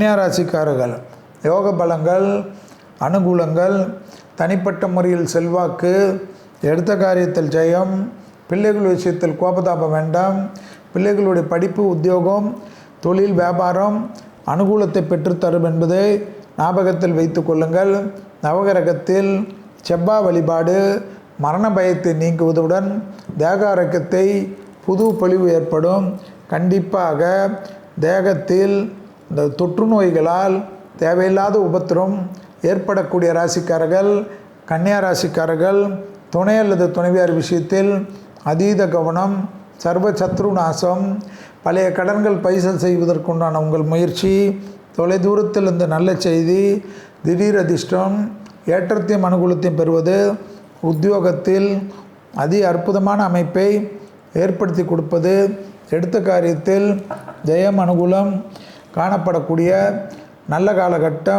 கன்னியா ராசிக்காரர்கள் யோக பலங்கள் அனுகூலங்கள் தனிப்பட்ட முறையில் செல்வாக்கு எடுத்த காரியத்தில் ஜெயம் பிள்ளைகள் விஷயத்தில் கோபதாபம் வேண்டாம் பிள்ளைகளுடைய படிப்பு உத்தியோகம் தொழில் வியாபாரம் அனுகூலத்தை பெற்றுத்தரும் என்பதை ஞாபகத்தில் வைத்து கொள்ளுங்கள். நவகிரகத்தில் செவ்வா வழிபாடு மரண பயத்தை நீங்குவதுடன் தேக புது பொலிவு ஏற்படும். கண்டிப்பாக தேகத்தில் இந்த தொற்று நோய்களால் தேவையில்லாத உபத்திரம் ஏற்படக்கூடிய ராசிக்காரர்கள் கன்னியா ராசிக்காரர்கள் துணை அல்லது துணைவியார் விஷயத்தில் அதீத கவனம் சர்வ சத்ரு நாசம் பழைய கடன்கள் பைசல் செய்வதற்குண்டான உங்கள் முயற்சி தொலைதூரத்தில் இந்த நல்ல செய்தி திடீர் அதிர்ஷ்டம் ஏற்றத்தையும் அனுகூலத்தையும் பெறுவது உத்தியோகத்தில் அதி அற்புதமான அமைப்பை ஏற்படுத்தி கொடுப்பது எடுத்த காரியத்தில் ஜெயம் அனுகூலம் காணப்படக்கூடிய நல்ல காலகட்டம்